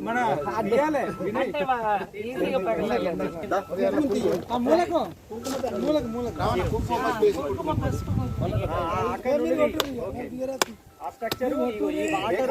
మన ఇయ్యాలే మూలకు మూలకు మూలకు ఆ స్ట్రక్చర్ ఈ వాటర్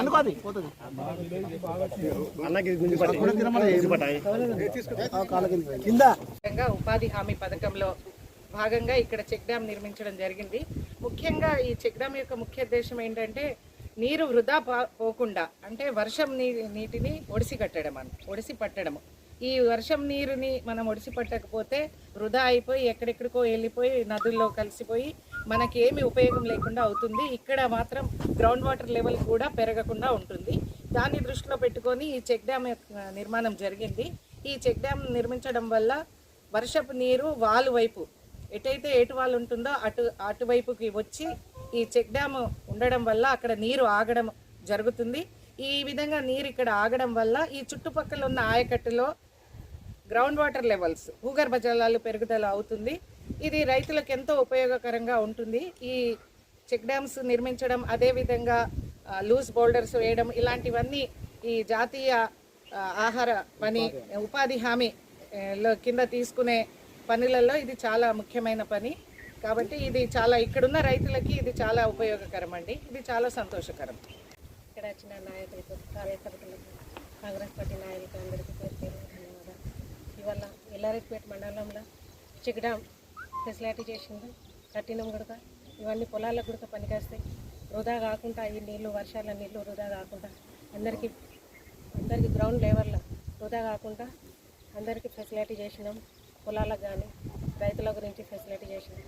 అనుకోది పోతుంది. కింద ముఖ్యంగా ఉపాధి హామీ పథకంలో భాగంగా ఇక్కడ చెక్ డ్యామ్ నిర్మించడం జరిగింది. ముఖ్యంగా ఈ చెక్ డ్యామ్ యొక్క ముఖ్య ఉద్దేశం ఏంటంటే నీరు వృధా పోకుండా అంటే వర్షం నీ నీటిని ఒడిసి కట్టడం అని ఒడిసి పట్టడం ఈ వర్షం నీరుని మనం ఒడిసి పట్టకపోతే వృధా అయిపోయి ఎక్కడెక్కడికో వెళ్ళిపోయి నదుల్లో కలిసిపోయి మనకి ఏమి ఉపయోగం లేకుండా అవుతుంది. ఇక్కడ మాత్రం గ్రౌండ్ వాటర్ లెవెల్ కూడా పెరగకుండా ఉంటుంది. దాన్ని దృష్టిలో పెట్టుకొని ఈ చెక్ డ్యామ్ యొక్క నిర్మాణం జరిగింది. ఈ చెక్ డ్యామ్ నిర్మించడం వల్ల వర్షపు నీరు వాలు వైపు ఎటైతే ఎటు వాళ్ళు ఉంటుందో అటు అటువైపుకి వచ్చి ఈ చెక్ డ్యామ్ ఉండడం వల్ల అక్కడ నీరు ఆగడం జరుగుతుంది. ఈ విధంగా నీరు ఇక్కడ ఆగడం వల్ల ఈ చుట్టుపక్కల ఉన్న ఆయకట్టులో గ్రౌండ్ వాటర్ లెవెల్స్ భూగర్భ జలాలు పెరుగుదల అవుతుంది. ఇది రైతులకు ఎంతో ఉపయోగకరంగా ఉంటుంది. ఈ చెక్ డ్యామ్స్ నిర్మించడం అదేవిధంగా లూజ్ బోల్డర్స్ వేయడం ఇలాంటివన్నీ ఈ జాతీయ ఆహార పని ఉపాధి హామీ లో కింద తీసుకునే పనులలో ఇది చాలా ముఖ్యమైన పని. కాబట్టి ఇది చాలా ఇక్కడున్న రైతులకి ఇది చాలా ఉపయోగకరం అండి. ఇది చాలా సంతోషకరం. ఇక్కడ వచ్చిన నాయకులకు కార్యకర్తలకు కాంగ్రెస్ పార్టీ నాయకులకు అందరికీ ఎల్లారెడ్డిపేట మండలంలో చెక్ ఫెసిలిటీ చేసింది. కట్టినం కూడా ఇవన్నీ పొలాలకు కూడా పనికేస్తాయి. వృధా కాకుండా ఈ నీళ్ళు వర్షాల నీళ్ళు వృధా కాకుండా అందరికీ అందరికీ గ్రౌండ్ లెవెల్లో వృధా కాకుండా అందరికీ ఫెసిలిటీ చేసినాం. పొలాలకు కానీ రైతుల గురించి ఫెసిలిటీ చేసినాం.